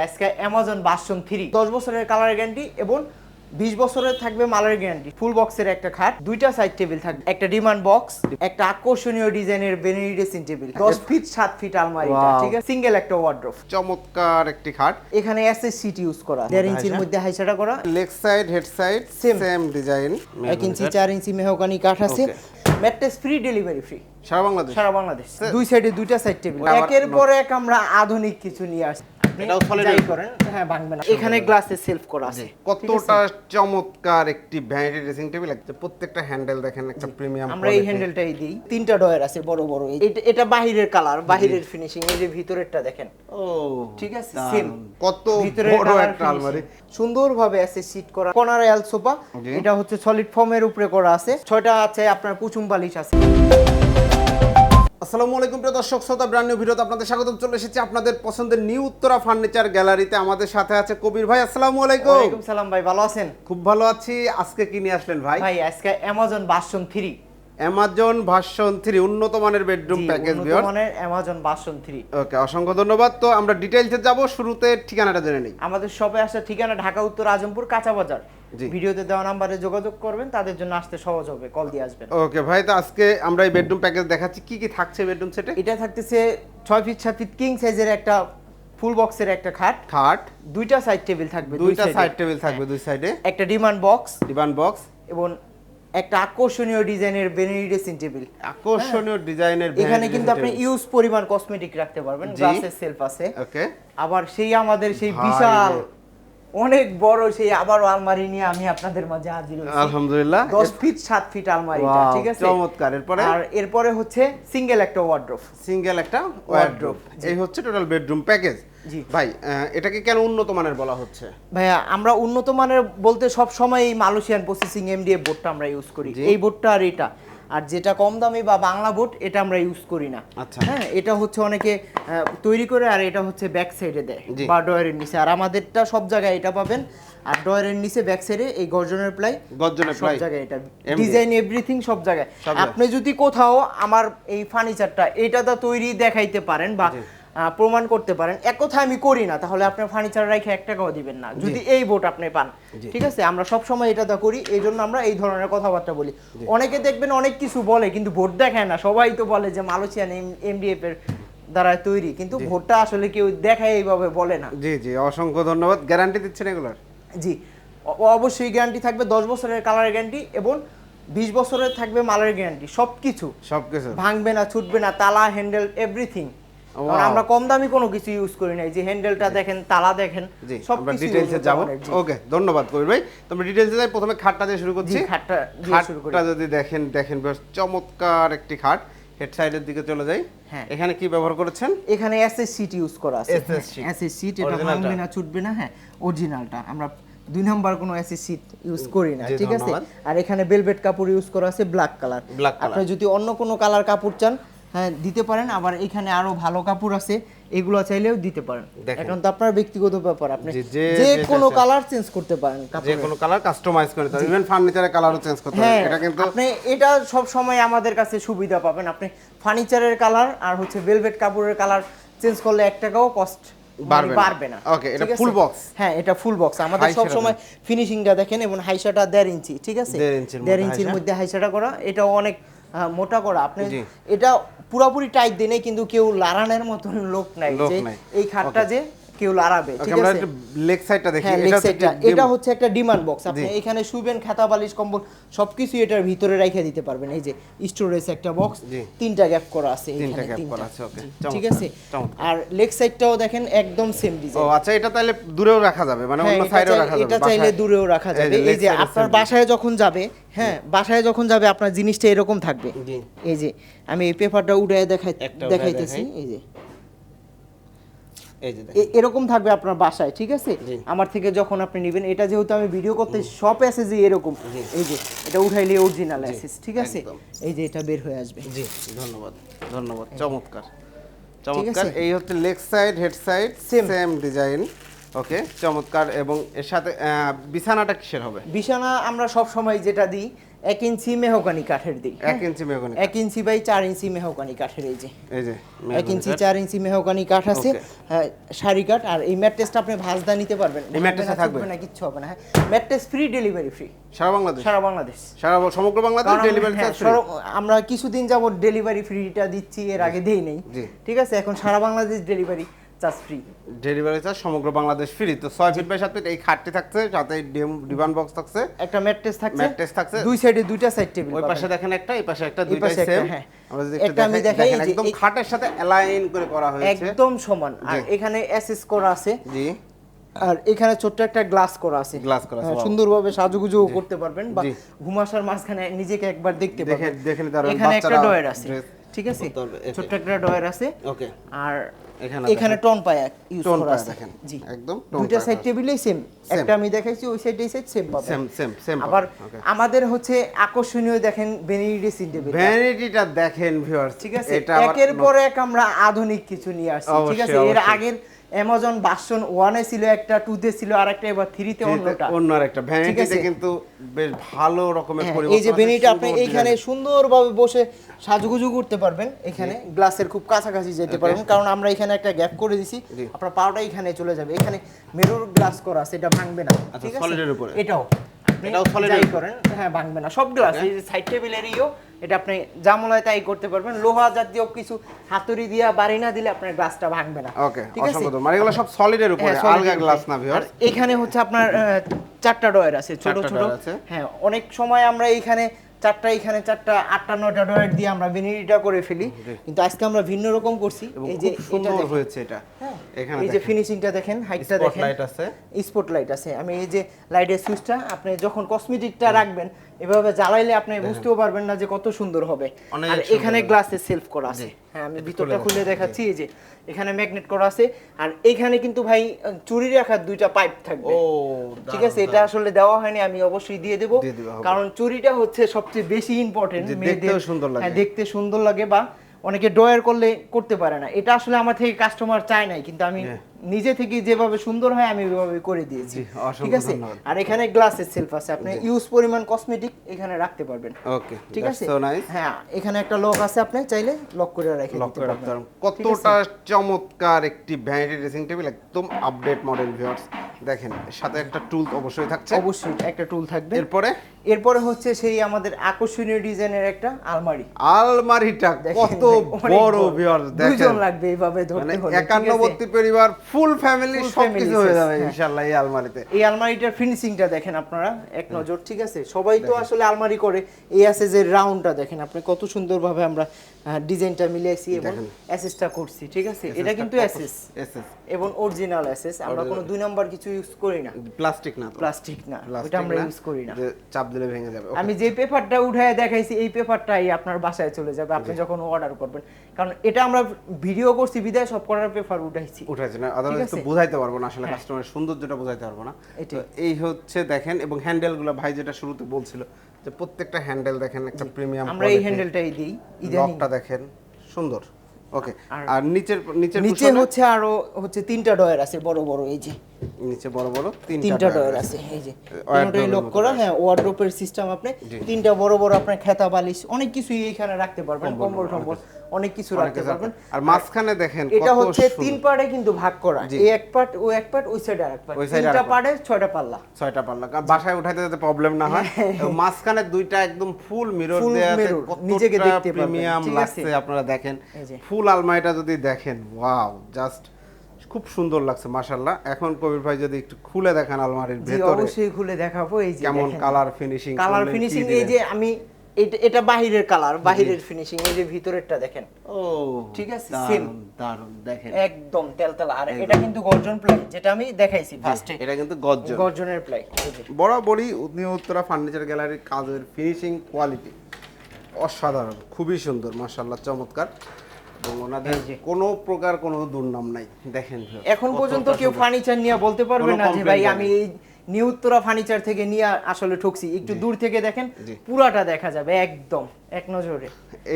আজকে Amazon version three দশ বছরের কালার গ্যারান্টি এবং বিশ বছরের থাকবে মালের গ্যারান্টি ফুল বক্সের একটা খাট দুইটা সাইড টেবিল থাকবে। একটা ডিমান্ড বক্স একটা আকর্ষণীয় ডিজাইনের বেনিনি ড্রেসিং টেবিল দশ ফিট সাত ফিট আলমারি। ঠিক আছে? সিঙ্গেল একটা ওয়ার্ড্রোফ চমৎকার একটি খাট। এখানে এসএস সিট ইউজ করা। দেড় ইঞ্চির মধ্যে হাইসাটা করা। Leg side head side Same. Same design এক ইঞ্চি চার ইঞ্চি মেহগানি কাঠ আছে. ম্যাট্রেস ফ্রি ডেলিভারি ফ্রি সারা বাংলাদেশ? সারা বাংলাদেশ। দুই সাইডে দুইটা সাইড টেবিল একের পর এক আমরা আধুনিক কিছু নিয়ে আসছি। এটাও solid যাই করেন হ্যাঁ ভাঙবে না। এখানে গ্লাসে সেলফ করা আছে। কতটা চমৎকার একটি ভ্যানিটি ড্রেসিং টেবিল একটা প্রত্যেকটা হ্যান্ডেল দেখেন একটা প্রিমিয়াম আমরা এই হ্যান্ডেলটাই দিই। তিনটা ডয়ার আছে বড় বড়। এটা- বাহিরের কালার বাহিরের ফিনিশিং এই যে ভিতরেরটা দেখেন। ও ঠিক আছে সেম কত বড় একটা। আলমারি। সুন্দরভাবে আছে সিট করা। কর্নার এল সোফা এটা হচ্ছে সলিড ফর্মের উপরে করা আছে। ছয়টা আছে আপনার কুচুম বালিশ আছে। আসসালামু আলাইকুম প্রিয় দর্শক শ্রোতা ব্র্যান্ড নিউ ভিডিওতে আপনাদের স্বাগতম। চলে এসেছি আপনাদের পছন্দের নিউ উত্তরা ফার্নিচার গ্যালারিতে আমাদের সাথে আছে কবির ভাই আসসালামু আলাইকুম। ওয়ালাইকুম সালাম ভাই ভালো আছেন? খুব ভালো আছি। আজকে কি নিয়ে আসলেন ভাই? ভাই আজকে Amazon version three Amazon version three উন্নত মানের বেডরুম প্যাকেজ বিয়ার মানের অ্যামাজন ভার্সন থ্রি ওকে অসংখ্য ধন্যবাদ। তো আমরা ডিটেইলসে যাব। শুরুতে ঠিকানাটা জেনে নিই। আমাদের শপে আসার ঠিকানা ঢাকা উত্তর আজমপুর কাঁচা বাজার। ভিডিওতে দেওয়া নাম্বারে যোগাযোগ করবেন তাদের জন্য আসতে সহজ হবে কল দিয়ে আসবেন। ওকে ভাই তো আজকে আমরা এই বেডরুম প্যাকেজ দেখাচ্ছি কি কি থাকছে বেডরুম সেটে এটা থাকতেছে ছয় ফিট সাত ফিট কিং সাইজের একটা ফুল বক্সের একটা খাট। খাট। দুইটা সাইড টেবিল থাকবে দুইটা সাইড টেবিল থাকবে দুই সাইডে একটা ডিমান্ড বক্স ডিভান বক্স এবং একটা আকর্ষণীয় ডিজাইনের বেনিনি ড্রেসিং টেবিল আকর্ষণীয় ডিজাইনের এখানে কিন্তু আপনি ইউজ পরিমাণ কসমেটিক রাখতে পারবেন। গ্লাসের সেলফ আছে। ওকে। আবার সেই আমাদের সেই বিশাল। অনেক বড় সেই আবারও আলমারি নিয়ে আমি আপনাদের মাঝে হাজির হয়েছি। আলহামদুলিল্লাহ। দশ ফিট সাত ফিট আলমারিটা ঠিক আছে? চমৎকার। এরপরে? আর এরপরে হচ্ছে সিঙ্গেল একটা ওয়ার্ড্রোফ সিঙ্গেল একটা ওয়ার্ড্রোব এই হচ্ছে টোটাল বেডরুম প্যাকেজ জি। ভাই এটাকে কেন উন্নত মানের বলা হচ্ছে? ভাইয়া আমরা উন্নত মানের বলতে সব সময় এই মালয়েশিয়ান প্রসেসিং এমডিএফ বোর্ডটা আমরা ইউজ করি। এই বোর্ডটা আর এটা। আর যেটা কম দামি বা বাংলা বোট এটা আমরা ইউজ করি না। আচ্ছা। হ্যাঁ এটা হচ্ছে অনেকে তৈরি করে আর এটা হচ্ছে ব্যাক সাইডে দেয় বা ডয়ারের নিচে। আর আমাদেরটা সব জায়গায় এটা পাবেন। আর ডয়ারের নিচে ব্যাক সাইডে এই গর্জনের প্লাই গর্জনের সব জায়গায় এটা। ডিজাইন এভরিথিং সব জায়গায়। আপনি যদি কোথাও আমার এই ফার্নিচারটা এটা তো তৈরি দেখাইতে পারেন বা প্রমাণ করতে পারেন। এক কথা আমি করি না তাহলে আপনার ফার্নিচার রেখে এক টাকাও দিবেন না। যদি এই ভোট আপনি পান ঠিক আছে? আমরা সব সময় এটা দা করি এই জন্য আমরা এই ধরনের কথাবার্তা বলি। অনেকে দেখবেন অনেক কিছু বলে কিন্তু ভোট দেখায় না। সবাই তো বলে যে মালয়েশিয়ান এমডিএফ এর দ্বারা তৈরি কিন্তু ভোটটা আসলে কেউ দেখায় এইভাবে বলে না। জি জি। অসংখ্য ধন্যবাদ। গ্যারান্টি দিচ্ছেন এগুলোর? জি। অবশ্যই গ্যারান্টি থাকবে দশ বছরের কালার গ্যারান্টি এবং বিশ বছরের থাকবে মালের গ্যারান্টি সব কিছু সবকিছু। ভাঙবে না ছুটবে না তালা হ্যান্ডেল এভরিথিং. আমরা কম দামি কোনো কিছু ইউজ করি নাই। যে হ্যান্ডেলটা দেখেন তালা দেখেন সব কিছু ডিটেইলসে যাব। ওকে ধন্যবাদ কবির ভাই। তোমরা ডিটেইলসে যাই প্রথমে খাটটা দিয়ে শুরু করছি। খাটটা দিয়ে শুরু করি। খাটটা যদি দেখেন দেখেন বেশ চমৎকার একটি খাট। হেড সাইডের দিকে চলে যাই। হ্যাঁ। এখানে কি ব্যবহার করেছেন? এখানে এসএস সিট ইউজ করা আছে। এসএস সিট এটা? ভাঙবে না ছুটবে না হ্যাঁ অরিজিনালটা আমরা দুই নাম্বার কোনো এসএস সিট ইউজ করি না ঠিক আছে? আর এখানে বেলভেট কাপড় ইউজ করা আছে ব্ল্যাক কালার আপনি যদি অন্য কোনো কালার কাপড় চান হ্যাঁ দিতে পারেন। আবার এখানে আরও ভালো কাপড় আছে এগুলো চাইলেও দিতে পারেন। এখন তো আপনার ব্যক্তিগত ব্যাপার আপনি যে- কোনো কালার চেঞ্জ করতে পারেন যে কোনো কালার কাস্টমাইজ করে দিতে ইভেন ফার্নিচারের কালারও চেঞ্জ করতে হ্যাঁ পারেন এটা কিন্তু আপনি এটা সব সময় আমাদের কাছে সুবিধা পাবেন। আপনি ফার্নিচারের কালার আর হচ্ছে ভেলভেট কাপড়ের কালার চেঞ্জ করলে এক টাকাও কস্ট বাড়বে না। ওকে এটা ফুল বক্স হ্যাঁ এটা ফুল বক্স আমাদের সব সময় ফিনিশিংটা দেখেন এবং হাইসাটা দেড় ইঞ্চি ঠিক আছে? দেড় ইঞ্চির মধ্যে হাইসাটা করা এটাও অনেক মোটা করা। আপনি এটা পুরোপুরি টাইট দিনে কিন্তু কেউ লারানের মতন লোক নাই যে। এই খাটটা যে কেউ ওকে ঠিক আমরা আছে? একটু লেগ সাইডটা দেখি। হ্যাঁ এটা হচ্ছে এটা হচ্ছে একটা ডিমান্ড বক্স আপনি এখানে শুবেন খাতা বালিশ কম্বল সবকিছু এটার ভিতরে রেখে দিতে পারবেন। এই যে স্টোরেজ একটা বক্স তিনটা গ্যাপ করা আছে তিনটা এখানে তিনটা। করা আছে, চমৎকার, ঠিক আছে? আর লেগ সাইডটাও দেখেন একদম সেম ডিজাইন ও আচ্ছা এটা তাহলে দূরেও রাখা যাবে মানে অন্য সাইডেও রাখা যাবে এটা চাইলে বাসায়- দূরেও রাখা যাবে। এই যে আপনার বাসায় যখন যাবে হ্যাঁ বাসায় যখন যাবে আপনার জিনিসটা এরকম থাকবে। জি। এই যে আমি এই পেপারটা উঠে দেখাই দেখাইতেছি এই যে। এরকম থাকবে আপনার বাসায় ঠিক আছে? আমার থেকে যখন আপনি নেবেন এটা যেহেতু আমি ভিডিও করতে সব অ্যাসেসই এরকম। এই যে এটা উঠাইলে অরিজিনাল অ্যাসেস ঠিক আছে? এই যে এটা বের হয়ে আসবে। জি ধন্যবাদ ধন্যবাদ চমৎকার। চমৎকার এই হচ্ছে leg side head side. Same design okay চমৎকার এবং এর সাথে বিছানাটা কিসের হবে? বিছানা আমরা সব সময় যেটা দিই এক ইঞ্চি মেহগানি কাঠের দিই এক ইঞ্চি মেহগনি এক ইঞ্চি বাই চার ইঞ্চি মেহগানি কাঠের এই যে। এই যে এক ইঞ্চি। চার ইঞ্চি মেহগানি কাঠ আছে. হ্যাঁ, শাড়ি কাঠ। আর এই ম্যাট্রেসটা আপনি ভাঁজদা নিতে পারবেন। এই mattress-এ থাকবে? না কিচ্ছু হবে না হ্যাঁ। ম্যাট্রেস ফ্রি ডেলিভারি ফ্রি সারা বাংলাদেশ? সারা বাংলাদেশ। সারা সমগ্র বাংলাদেশ আমরা- ডেলিভারি হ্যাঁ, আমরা কিছুদিন যাবত ডেলিভারি ফ্রিটা দিচ্ছি এর আগে দেই নেই। ঠিক আছে এখন সারা Bangladesh delivery charge free. Delivery charge সমগ্র বাংলাদেশ ফ্রি তো ছয় ফিট বাই সাত ফিট এই খাটটি থাকছে সাথে ডিভান বক্স থাকছে। একটা ম্যাট্রেস থাকছে। Mattress থাকছে। দুই সাইডে দুইটা সাইড টেবিল ওই পাশে দেখেন একটা এই পাশে একটা এই দুইটাই সেম হ্যাঁ। আমরা যদি একটা আমি দেখাই দেখেন একদম খাটের সাথে অ্যালাইন করে করা হয়েছে। একদম সমান। আর এখানে এসএস করা আছে। জি। আর এখানে ছোট্ট একটা গ্লাস করা আছে। গ্লাস করা আছে, হ্যাঁ. সুন্দরভাবে সাজুগুজু করতে পারবেন বা। ঘুমাসার মাঝখানে নিজেকে একবার দেখতে দেখে- পারবেন। দেখে নিতে পারবেন, এখানে একটা ডয়ার আছে। ঠিক আছে। ছোট্ট একটা ডয়ার আছে। ওকে। আর এখানে এখানে টন পায়া ইউজ করা আছে। দেখেন, জি। একদম দুইটা সাইড টেবিলেই সেম একটা আমি দেখাইছি ওই সাইডেই সাইড সেম পাবেন সেম সেম সেম আবার আমাদের হচ্ছে আকর্ষণীয় দেখেন ভ্যানিটি ড্রেসিং টেবিল ভ্যানিটিটা দেখেন ভিউয়ার্স ঠিক আছে? একের পর এক আমরা আধুনিক কিছু নিয়ে আসছি। ঠিক আছে? এর আগের অ্যামাজন ভার্সন ওয়ানে ছিল একটা টুতে ছিল আর একটা এবার থ্রিতে অন্যটা অন্য একটা। ভ্যানিটিতে কিন্তু বেশ ভালো রকমের হ্যাঁ, পরিবর্তন এই যে ভ্যানিটি আপনি এইখানে। সুন্দরভাবে বসে সাজুগুজু করতে পারবেন। এখানে গ্লাসের খুব কাছাকাছি যেতে পারবেন কারণ আমরা এখানে একটা গ্যাপ করে দিছি। আপনার পাওয়াটা এখানে চলে যাবে। এখানে মেরুর গ্লাস করা আছে এটা ভাঙবে না। আচ্ছা, ঠিক আছে? সলিডের উপরে? এটাও। আপনি যাই করেন হ্যাঁ ভাঙবে না। সব গ্লাস এই যে সাইড টেবিলেরইও এটা আপনি জামলায় তাই করতে পারবেন। লোহা জাতীয় কিছু হাতুড়ি দিয়া বাড়ি না দিলে আপনার গ্লাসটা ভাঙবে না। ওকে ঠিক আছে? মানে এগুলো সব সলিডের উপরে হ্যাঁ, আলগা গ্লাস না ভিউয়ার্স এখানে হচ্ছে আপনার চারটা ডয়ার আছে ছোট ছোট। হ্যাঁ অনেক সময় আমরা এইখানে চারটা এখানে চারটা আটটা নয়টা ডয়ার দিয়ে আমরা ভিনিটা করে ফেলি। কিন্তু আজকে আমরা ভিন্ন রকম করছি। এই যে এটা সুন্দর হয়েছে এটা। হ্যাঁ, এখানে এই যে ফিনিশিংটা দেখেন হাইটটা দেখেন। স্পটলাইট আছে। স্পটলাইট আছে। আমি এই যে লাইটের সুইচটা আপনি যখন কসমেটিকটা রাখবেন এভাবে জ্বালাইলে আপনি বুঝতেও পারবেন না যে কত সুন্দর হবে। আর এখানে গ্লাসে সেলফ করা আছে। হ্যাঁ আমি ভিতরটা খুলে দেখাচ্ছি এই যে এখানে ম্যাগনেট করা আছে। আর এখানে কিন্তু ভাই চুরি রাখার দুইটা পাইপ থাকবে। ও ঠিক আছে? এটা আসলে দেওয়া হয়নি আমি অবশ্যই দিয়ে দেবো। কারণ চুরিটা হচ্ছে সবচেয়ে বেশি ইম্পর্টেন্ট দেখতে দেখতেও সুন্দর লাগে। হ্যাঁ দেখতে সুন্দর লাগে বা অনেকে ডয়ার করলে করতে পারে না। এটা আসলে আমার থেকে কাস্টমার চায় নাই কিন্তু আমি হ্যাঁ। নিজে থেকে যেভাবে সুন্দর হয় আমি ওইভাবে করে দিয়েছি। ঠিক আছে? আর এখানে গ্লাসের সেলফ আছে। আপনি ইউজ পরিমাণ কসমেটিক এখানে রাখতে পারবেন। ওকে ঠিক আছে? হ্যাঁ এখানে একটা লক আছে আপনি চাইলে লক করে রেখে লক করে রাখতে পারবেন। কতটা চমৎকার একটি ভ্যানিটি ড্রেসিং টেবিল একদম আপডেট মডেল ভিউয়ার্স দেখেন সাথে একটা টুল অবশ্যই থাকছে। অবশ্যই একটা টুল থাকবে। এরপরে? এরপরে হচ্ছে সেই আমাদের আকর্ষণীয় ডিজাইনের একটা আলমারি। আলমারিটা কত বড় ভিউয়ার্স দেখেন। দুইজন লাগবে এইভাবে মানে ধরতে হলে ঠিক আছে? একান্নবর্তী পরিবার ফুল ফ্যামিলি সবকিছু হয়ে যাবে হ্যাঁ। ইনশাআল্লাহ এই আলমারিতে। এই আলমারিটার ফিনিশিংটা দেখেন আপনারা এক নজর ঠিক আছে? সবাই তো আসলে আলমারি করে এই আছে যে রাউন্ডটা দেখেন আপনি কত সুন্দরভাবে আমরা ডিজাইনটা মিলিয়েছি এবং অ্যাসেসটা করছি ঠিক আছে? এটা কিন্তু অ্যাসেস এবং অরিজিনাল অ্যাসেস আমরা কোনো দুই নাম্বার কিছু ইউজ করি না। প্লাস্টিক না প্লাস্টিক না ওটা আমরা ইউজ করি না। যে চাপ দিলে ভেঙে যাবে। আমি যে পেপারটা উঠায় দেখাইছি এই পেপারটাই আপনার বাসায় চলে যাবে। আপনি যখন অর্ডার করবেন। কারণ এটা আমরা ভিডিও করছি বিদায় সব করার পেপার উঠাইছি। উঠাইছে না। আদারওয়াইজ তো? বুঝাইতে পারব না আসলে হ্যাঁ। কাস্টমারের সৌন্দর্যটা বুঝাইতে পারব না। এই হচ্ছে দেখেন এবং হ্যান্ডেলগুলো ভাই যেটা শুরুতে বলছিল যে প্রত্যেকটা হ্যান্ডেল দেখেন একটা প্রিমিয়াম আমরা এই হ্যান্ডেলটাই দিই লকটা দেখেন সুন্দর। ওকে আর- নিচের নিচের নিচে হচ্ছে আরও হচ্ছে তিনটা ডয়ার আছে বড় বড় এই যে। নিচে বড় বড় তিনটা ডয়ার আছে। এই যে। লক করা হ্যাঁ ওয়ার্ড্রোপের সিস্টেম আপনি তিনটা বড় বড় আপনার খেতা বালিশ অনেক কিছুই এখানে রাখতে পারবেন কম্বল টম্বল অনেক কিছু। রাখতে পারবেন। আর মাঝখানে দেখেন এটা হচ্ছে তিন পার্টে কিন্তু ভাগ করা। এই এক পার্ট ও এক পার্ট ওই সাইডে আরেক পার্ট তিনটা পার্টে ছয়টা পাল্লা। ছয়টা পাল্লা। কারণ বাসায় উঠাইতে যাতে প্রবলেম না হয় মাঝখানে দুইটা একদম ফুল মিরর দেয়া আছে। নিজেকে দেখতে প্রিমিয়াম লাগছে আপনারা দেখেন। যে। ফুল আলমারিটা যদি দেখেন ওয়াও জাস্ট খুব সুন্দর লাগছে মাশাআল্লাহ। এখন কবির ভাই যদি একটু খুলে দেখেন আলমারির ভেতরে অবশ্যই খুলে দেখাবো এই যে কেমন কালার ফিনিশিং কালার ফিনিশিং এই যে আমি এটা এটা বাহিরের কালার বাহিরের ফিনিশিং এই যে ভিতরেরটা দেখেন। ও ঠিক আছে, same। দারুণ দেখেন। একদম তেলতেলা আর এটা কিন্তু গর্জন প্লাই যেটা আমি দেখাইছি ফার্স্টে এটা কিন্তু গজ্জন গর্জনের প্লাই বরাবরই উত্তরা উত্তরা ফার্নিচার গ্যালারির কাজের ফিনিশিং কোয়ালিটি অসাধারণ খুবই সুন্দর মাশাআল্লাহ চমৎকার। এবং ওনাদের। কোনো প্রকার কোনো দুর্নাম নাই। দেখেন এখন পর্যন্ত কেউ ফার্নিচার নিয়ে বলতে পারবে না যে ভাই আমি এই নিউ উত্তরা ফার্নিচার থেকে নিয়ে আসলে ঠকছি। একটু দূর থেকে দেখেন পুরাটা দেখা যাবে একদম এক নজরে।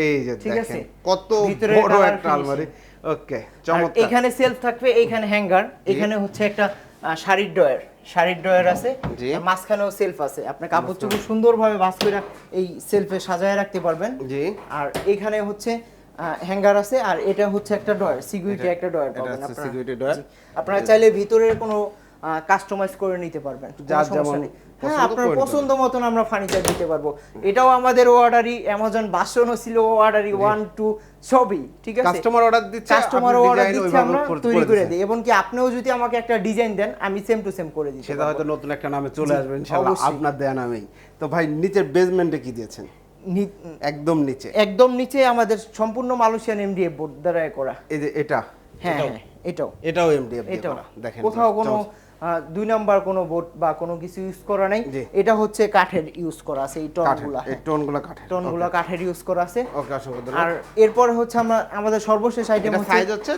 এই যে ঠিক আছে? কত বড় একটা আলমারি। ওকে চমৎকার। এখানে সেলফ থাকবে এইখানে হ্যাঙ্গার এখানে হচ্ছে একটা শাড়ির ডয়ার শাড়ির ডয়ার আছে। মাঝখানেও সেলফ আছে। আপনি কাপড় চোপড় সুন্দরভাবে ভাঁজ করে এই সেলফে সাজায় রাখতে পারবেন। জি। আর এখানে হচ্ছে হ্যাঙ্গার আছে আর এটা হচ্ছে একটা ডয়ার সিকিউরিটি একটা ডয়ার পাবেন আপনারা। drawer। জি। আপনারা চাইলে ভিতরের কোনো কাস্টমাইজ করে নিতে পারবেন যার যেমন হ্যাঁ আপনার পছন্দ মতন আমরা ফার্নিচার দিতে পারব। এটাও আমাদের অর্ডারই অ্যামাজন বাসনও ছিল অর্ডারই ওয়ান টু সবই ঠিক আছে? কাস্টমার অর্ডার দিচ্ছে কাস্টমার অর্ডার দিচ্ছে আমরা তৈরি করে করে দিই। এবং কি আপনিও যদি আমাকে একটা ডিজাইন দেন আমি সেম টু সেম করে দিই সেটা হয়তো নতুন একটা নামে চলে আসবে ইনশাআল্লাহ আপনার দেয়া নামেই। তো ভাই নিচের বেসমেন্টে কি দিয়েছেন? একদম নিচে। একদম নিচে আমাদের সম্পূর্ণ মালয়েশিয়ান এমডিএফ বোর্ড দ্বারা করা। এই যে এটা? হ্যাঁ হ্যাঁ এটাও। এটাও এমডিএফ এটাও। দেখেন কোথাও কোনো আহ, দুই নাম্বার কোনো বোর্ড বা কোনো কিছু ইউজ করা নাই। এটা হচ্ছে কাঠের ইউজ করা আছে এই টনগুলা এই টোনগুলো কাঠের টনগুলা কাঠের ইউজ করা আছে। ওকে আর এরপর হচ্ছে আমরা আমাদের সর্বশেষ আইটেম সাইজ হচ্ছে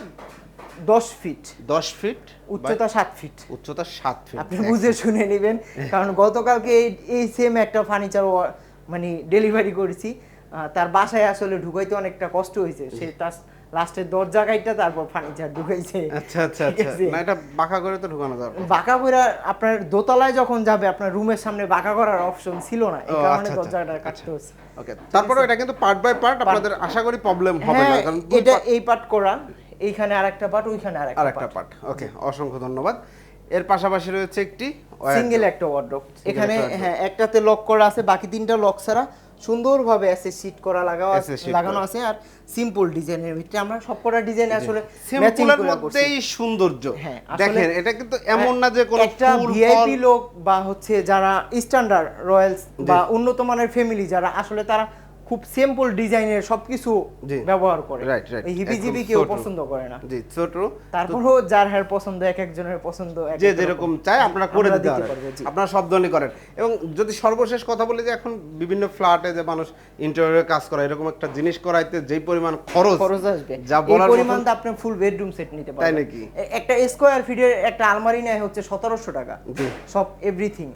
দশ ফিট 10 ফিট উচ্চতা সাত ফিট উচ্চতা 7 ফিট আপনি বুঝে শুনে নেবেন কারণ গতকালকে এই এই সেম একটা ফার্নিচার মানে ডেলিভারি করেছি। তার বাসায় আসলে ঢুকাইতে অনেকটা কষ্ট হয়েছে। সে তার লাস্টের দরজা গাইটা তারপর ফার্নিচার ঢুকাইছে। আচ্ছা আচ্ছা আচ্ছা। না এটা বাঁকা করে তো ঢুকানো যাবে। বাঁকা করে আপনার দোতলায় যখন যাবে আপনার রুমের সামনে বাঁকা করার অপশন ছিল না। এই কারণে আচ্ছা, আচ্ছা, দরজাটা আচ্ছা। কাটতে হচ্ছে। ওকে তারপরে এটা কিন্তু পার্ট বাই পার্ট আপনাদের আশা করি প্রবলেম হবে না হ্যাঁ কারণ এটা এই পার্ট করা এইখানে আরেকটা পার্ট ওইখানে আরেকটা আরেকটা পার্ট ওকে অসংখ্য ধন্যবাদ। এর পাশাপাশি রয়েছে একটি সিঙ্গেল একটা ওয়ার্ড্রপ এখানে হ্যাঁ একটাতে লক করা আছে বাকি তিনটা লক ছাড়া সুন্দরভাবে এসে সিট করা লাগাও আছে লাগানো আছে আর সিম্পল ডিজাইনের ভিতরে আমরা সবকটা ডিজাইন আসলে সিম্পলের মধ্যেই সৌন্দর্য। হ্যাঁ, দেখেন এটা কিন্তু এমন না যে কোনো একটা ভিআইপি লোক বা হচ্ছে যারা স্ট্যান্ডার্ড রয়্যালস বা উন্নত মানের ফ্যামিলি যারা আসলে তারা খুব সিম্পল ডিজাইনের সবকিছু ব্যবহার করে. এই হিবিজিবি কেউ পছন্দ করে না জি ছোট তারপরেও যার হ্যার পছন্দ এক একজনের পছন্দ এক যে যেরকম রকম। চায় আপনারা করে দিতে দিতে পারেন পারব, জি। আপনারা সব ধরনের করেন এবং যদি সর্বশেষ কথা বলি যে এখন বিভিন্ন ফ্ল্যাটে যে মানুষ ইন্টারিয়রে কাজ করে এরকম একটা জিনিস করাইতে যেই পরিমাণ খরচ খরচ আসবে যা বলার পরিমাণ তো আপনি ফুল বেডরুম সেট নিতে পারবেন তাই নাকি? একটা স্কোয়ার ফিটের একটা আলমারি নেয় হচ্ছে সতেরোশো টাকা জি। সব এভরিথিং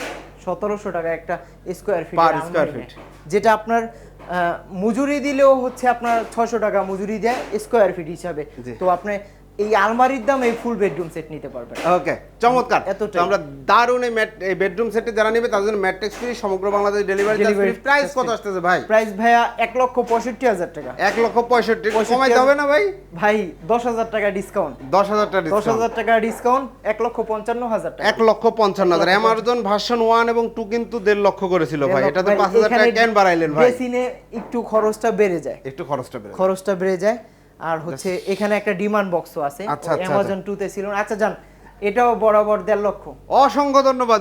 সতেরোশো টাকা একটা স্কোয়ার ফিট। যেটা আপনার মজুরি দিলেও হচ্ছে আপনার ছশো টাকা মজুরি দেয় স্কোয়ার ফিট হিসাবে। তো আপনি এই আলমারির দাম এই ফুল বেডরুম সেট নিতে পারবেন। ওকে চমৎকার। তো আমরা দারুণ এই ম্যাট এই বেডরুম সেটে যারা নেবে তাদের জন্য ম্যাট্রিক্স ফ্রি সমগ্র বাংলাদেশ ডেলিভারি প্রাইস কত আসতেছে ভাই? প্রাইস ভাইয়া এক লক্ষ পঁয়ষট্টি হাজার টাকা। এক লক্ষ পঁয়ষট্টি। কমাইতে হবে না ভাই? ভাই দশ হাজার টাকা ডিসকাউন্ট দশ হাজার টাকা দশ হাজার টাকা ডিসকাউন্ট এক লক্ষ পঞ্চান্ন হাজার টাকা। এক লক্ষ পঞ্চান্ন হাজার। অ্যামাজন ভার্সন ওয়ান এবং টু কিন্তু দেড় লক্ষ করেছিল ভাই। এটা তো পাঁচ হাজার টাকা কেন বাড়াইলেন ভাই? বেসিনে একটু খরচটা বেড়ে যায়। একটু খরচটা বেড়ে খরচটা বেড়ে যায়। আর হচ্ছে এখানে একটা ডিমান্ড বক্সও আছে। অ্যামাজন টু অ্যামাজন টুতে ছিল। আচ্ছা জান এটাও বরাবর দেড় লক্ষ। অসংখ্য ধন্যবাদ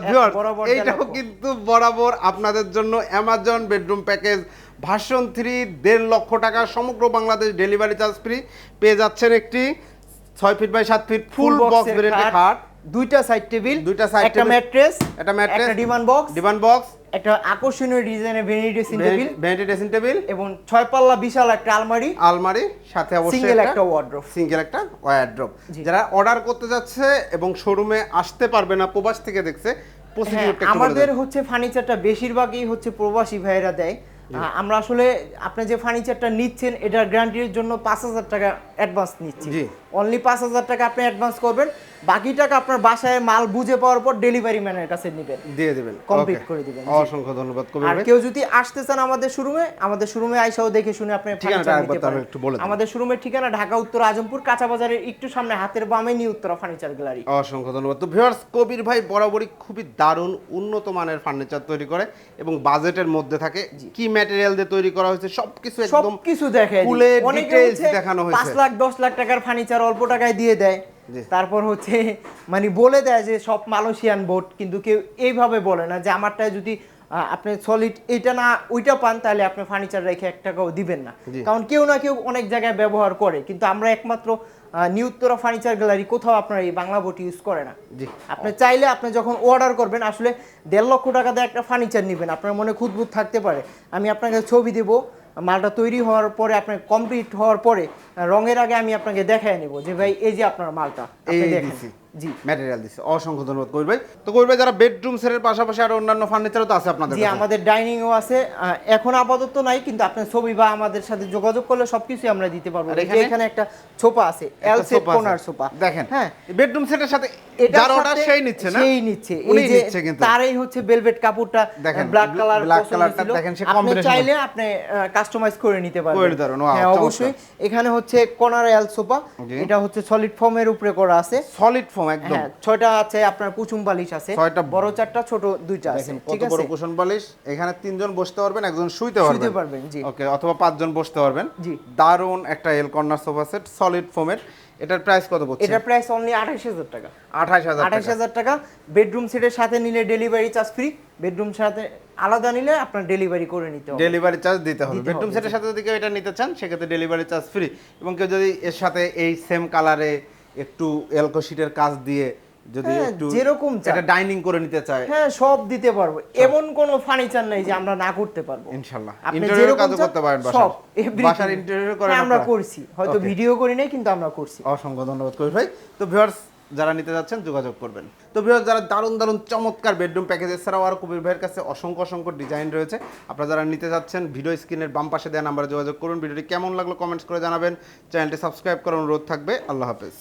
এইটাও কিন্তু বরাবর আপনাদের জন্য Amazon bedroom package version three দেড় লক্ষ টাকা সমগ্র বাংলাদেশ ডেলিভারি চার্জ ফ্রি পেয়ে যাচ্ছেন একটি ছয় ফিট বাই সাত ফিট ফুল বক্স বেডের খাট দুইটা সাইড টেবিল দুইটা সাইড একটা ম্যাট্রেস একটা mattress, একটা ডিমান্ড বক্স ডিমান্ড বক্স একটা আকর্ষণীয় ডিজাইনের vanity dressing table vanity dressing table এবং ছয় পাল্লা বিশাল একটা আলমারি আলমারি সাথে অবশ্যই সিঙ্গেল একটা ওয়ার্ড্রোব সিঙ্গেল একটা ওয়ারড্রপ। যারা অর্ডার করতে যাচ্ছে এবং শোরুমে আসতে পারবে না প্রবাস থেকে দেখছে হ্যাঁ, আমাদের হচ্ছে ফার্নিচারটা বেশিরভাগই হচ্ছে প্রবাসী ভাইয়েরা দেয়। আমরা আসলে আপনি যে ফার্নিচারটা নিচ্ছেন এটার গ্যারান্টির জন্য পাঁচ হাজার টাকা অ্যাডভান্স নিচ্ছি। অনলি পাঁচ হাজার টাকা আপনি অ্যাডভান্স করবেন। বাকি টাকা আপনার বাসায় মাল বুঝে পাওয়ার পর ডেলিভারি ম্যানের কাছে নেবেন। দিয়ে দিবেন। Okay. করে দিবেন, অসংখ্য ধন্যবাদ কবির আর কেউ যদি আসতে চান আমাদের শোরুমে আমাদের শোরুমে আইসাও দেখে শুনে আপনি ঠিকানাটা একবার একটু বলে। আমাদের শোরুমের ঠিকানা ঢাকা উত্তর আজমপুর কাঁচা বাজারের একটু সামনে হাতের বামে নিউ উত্তরা ফার্নিচার গ্যালারি অসংখ্য ধন্যবাদ। তো ভিউয়ার্স কবির ভাই বরাবরই খুবই দারুণ উন্নত মানের ফার্নিচার তৈরি করে এবং বাজেটের মধ্যে থাকে। কি ম্যাটেরিয়াল দিয়ে তৈরি করা হয়েছে সবকিছু একদম সবকিছু দেখে অনেকে হচ্ছে দেখানো হয়েছে। পাঁচ লাখ দশ লাখ টাকার ফার্নিচার অল্প টাকায় দিয়ে দেয়। তারপর হচ্ছে মানে বলে দেয় যে সব মালয়েশিয়ান বোর্ড কিন্তু কেউ এইভাবে বলে না যে আমারটায় যদি আপনি সলিড এটা না ওইটা পান তাহলে আপনি ফার্নিচার রেখে এক টাকাও দিবেন না। কারণ কেউ না কেউ অনেক জায়গায় ব্যবহার করে কিন্তু আমরা একমাত্র নিউ উত্তরা ফার্নিচার গ্যালারি কোথাও আপনার এই বাংলা বোট ইউজ করে না। আপনি চাইলে আপনি যখন অর্ডার করবেন আসলে দেড় লক্ষ টাকা দিয়ে একটা ফার্নিচার নেবেন আপনার মনে খুদবুদ থাকতে পারে। আমি আপনাকে ছবি দেব মালটা তৈরি হওয়ার পরে আপনার কমপ্লিট হওয়ার পরে রঙের আগে আমি আপনাকে দেখায় নেব যে ভাই এই যে আপনার মালটা আপনি দেখেন। জি। ম্যাটেরিয়াল দিচ্ছে অসংখ্য ধন্যবাদ কবির ভাই। তো কবির ভাই যারা বেডরুম সেটের পাশাপাশি আর অন্যান্য ফার্নিচারও তো আছে আপনাদের জি। আমাদের ডাইনিংও আছে। এখন আপাতত নাই কিন্তু আপনার ছবি বা আমাদের সাথে যোগাযোগ করলে সবকিছুই আমরা দিতে পারব। এখানে? একটা সোফা আছে এল একটা সেট সোফা কোনার সোফা দেখেন হ্যাঁ। বেডরুম সেটের সাথে যার অর্ডার সেই নিচ্ছে না? সেই নিচ্ছে। এই যে তারই হচ্ছে ভেলভেট কাপড়টা ব্ল্যাক কালার black কালারটা দেখেন সে আপনি চাইলে আপনি কাস্টমাইজ করে নিতে পারবেন। করে wow, হ্যাঁ অবশ্যই। এখানে হচ্ছে কোনার এল সোফা এটা হচ্ছে সলিড ফর্মের উপরে করা আছে। সলিড ফোম একদম। হ্যাঁ ছয়টা আছে আপনার কুচুম বালিশ আছে। ছয়টা বড় চারটা ছোট দুইটা আছে ঠিক কত বড় কুশন বালিশ। এখানে তিনজন বসতে পারবেন একজন শুইতে পারবেন শুইতে পারবেন। জি। ওকে অথবা পাঁচজন বসতে পারবেন। জি। দারুণ একটা L corner sofa set solid ফোমের এটার প্রাইস কত পড়ছে? এটার প্রাইস অনলি আঠাশ হাজার টাকা। আঠাশ হাজার আঠাশ হাজার টাকা। বেডরুম সেটের সাথে নিলে ডেলিভারি চার্জ ফ্রি বেডরুম সাথে আলাদা নিলে আপনার ডেলিভারি করে নিতে হবে। ডেলিভারি চার্জ দিতে হবে। বেডরুম সেটের সাথে যদি কেউ এটা নিতে চান সেক্ষেত্রে ডেলিভারি চার্জ ফ্রি এবং কেউ যদি এর সাথে এই সেম কালারে একটু এলকো শিটের কাজ দিয়ে যদি হ্যাঁ, একটু যেরকম। এটা ডাইনিং করে নিতে চায়। হ্যাঁ সব দিতে পারব। এমন কোনো ফার্নিচার নাই যে আমরা না করতে পারব। ইনশাল্লাহ। আপনি ইন্টেরিয়র যেরকম কাজও করতে পারেন সব বাসার ইন্টেরিয়র করেন হ্যাঁ, আমরা করছি। হয়তো ভিডিও করি নাই কিন্তু আমরা করছি। অসংখ্য ধন্যবাদ কবি ভাই। তো ভিউয়ার্স যারা নিতে যাচ্ছেন যোগাযোগ করবেন। তো ভিউয়ার্স যারা দারুণ দারুণ চমৎকার বেডরুম প্যাকেজ এছাড়াও আর কবির ভাইয়ের কাছে অসংখ্য অসংখ্য ডিজাইন রয়েছে। আপনারা যারা নিতে যাচ্ছেন ভিডিও স্ক্রিনের বাম পাশে দেওয়া নাম্বারে যোগাযোগ করুন। ভিডিওটি কেমন লাগল কমেন্টস করে জানাবেন। চ্যানেলটি সাবস্ক্রাইব করার অনুরোধ থাকবে। আল্লাহ হাফেজ।